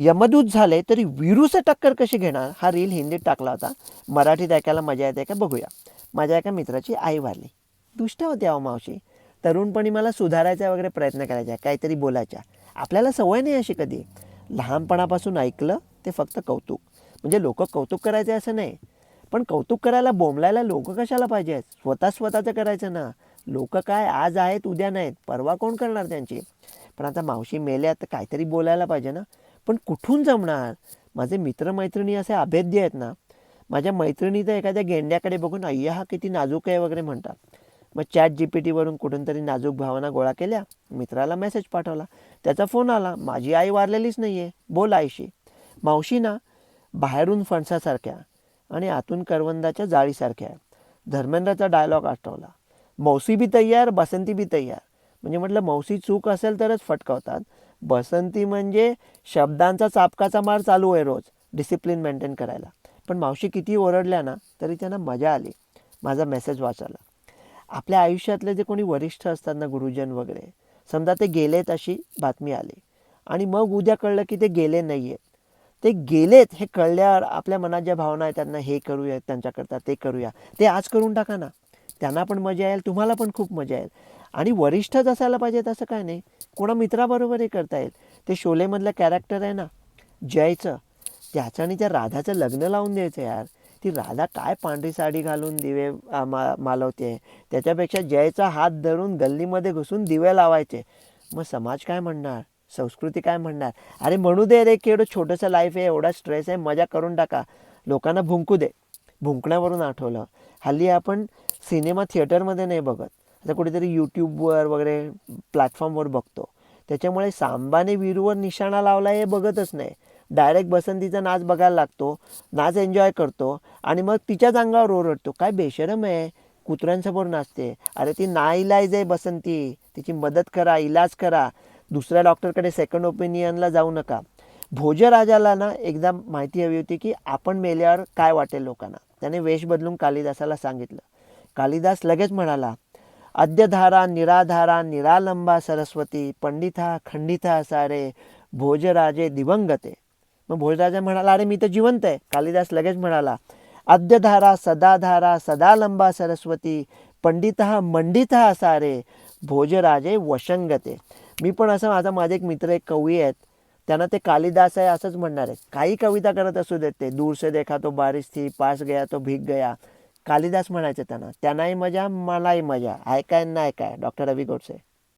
यमदूत झाले तरी विरूचं टक्कर कशी घेणार? हा रील हिंदीत टाकला होता. मराठीत ऐकायला मजा येते का? बघूया. माझ्या एका मित्राची आई वारली. दुष्ट होती अहो मावशी. तरुणपणी मला सुधारायचा वगैरे प्रयत्न करायचा काहीतरी बोलायच्या आपल्याला सवय नाही अशी कधी. लहानपणापासून ऐकलं ते फक्त कौतुक. म्हणजे लोक कौतुक करायचे असं नाही. पण कौतुक करायला बोंबलायला लोक कशाला पाहिजेत स्वतः स्वतःचं करायचं ना. लोक काय आज आहेत उद्या नाहीत. परवा कोण करणार त्यांची? पण आता मावशी मेल्या तर काहीतरी बोलायला पाहिजे ना. पण कुठून जमणार? माझे मित्रमैत्रिणी असे अभेद्य आहेत ना. माझ्या मैत्रिणी तर एखाद्या गेंड्याकडे बघून अय्या हा किती नाजूक आहे वगैरे म्हणतात. मग चॅट जी पी टीवरून कुठून तरी नाजूक भावना गोळा केल्या. मित्राला मेसेज पाठवला. त्याचा फोन आला. माझी आई वारलेलीच नाही आहे बोल आईशी. मावशी ना बाहेरून फणसासारख्या आणि आतून करवंदाच्या जाळीसारख्या धर्मेंद्रचा धर्मेंद्राचा डायलॉग आठवला. मौसी बी तयार बसंती बी तयार. म्हणजे म्हटलं मौसी चूक असेल तरच फटकावतात. बसंती म्हणजे शब्दांचा चापकाचा मार चालू आहे रोज. डिसिप्लिन मेंटेन करायला. पण मावशी किती ओरडल्या ना तरी त्यांना मजा आली. माझा मेसेज वाचायला आपल्या आयुष्यातले जे कोणी वरिष्ठ असतात ना गुरुजन वगैरे समजा ते गेलेत अशी बातमी आली. आणि मग उद्या कळलं की ते गेले नाही आहेत ते गेलेत हे कळल्यावर आपल्या मनात ज्या भावना आहेत त्यांना हे करूया त्यांच्याकरता ते करूया ते आज करून टाका ना. त्यांना पण मजा येईल तुम्हाला पण खूप मजा येईल. आणि वरिष्ठच असायला पाहिजेत असं काय नाही. कोणा मित्राबरोबरही करता येईल. ते शोलेमधलं कॅरेक्टर आहे ना जयचं. त्याचं आणि त्या राधाचं लग्न लावून द्यायचं यार. ती राधा काय पांढरी साडी घालून दिवे मा मालवते. त्याच्यापेक्षा जयचा हात धरून गल्लीमध्ये घुसून दिवे लावायचे. मग समाज काय म्हणणार? संस्कृती काय म्हणणार? अरे म्हणू दे रे की एवढं छोटंसं लाईफ आहे एवढा स्ट्रेस आहे मजा करून टाका. लोकांना भुंकू दे. भुंकण्यावरून आठवलं. हल्ली आपण सिनेमा थिएटरमध्ये नाही बघत. आता कुठेतरी यूट्यूबवर वगैरे प्लॅटफॉर्मवर बघतो. त्याच्यामुळे सांबाने वीरूवर निशाणा लावला हे बघतच नाही. डायरेक्ट बसंतीचा नाच बघायला लागतो नाच एन्जॉय करतो आणि मग तिच्याच अंगावर ओरडतो. काय बेशरम आहे. कुत्र्यांसमोर नाचते. अरे ती नाईलाज आहे बसंती. तिची मदत करा इलाज करा. दुसऱ्या डॉक्टरकडे सेकंड ओपिनियनला जाऊ नका. भोजराजाला ना एकदा माहिती हवी होती की आपण मेल्यावर काय वाटेल लोकांना. त्याने वेश बदलून कालिदासाला सांगितलं. कालिदास लगेच म्हणाला अद्यधारा निराधारा निरालंबा सरस्वती पंडिता खंडिता सारे भोजराजे दिवंगते. मग भोजराजा म्हणाला अरे मी तर जिवंत आहे. कालिदास लगेच म्हणाला अद्यधारा सदाधारा सदालंबा सरस्वती पंडित मंडित सारे भोजराजे वशंगते. मी पण असं माझा माझे एक मित्र एक कवी आहेत त्यांना ते कालिदास आहे असंच म्हणणार आहे काही कविता करत असू देत ते. दूर से देखा तो बारिश थी पास गया तो भीग गया. कालिदास म्हणायचे त्यांना त्यांनाही मजा मलाही मजा. ऐकाय नाही काय? डॉक्टर रवी गोडसे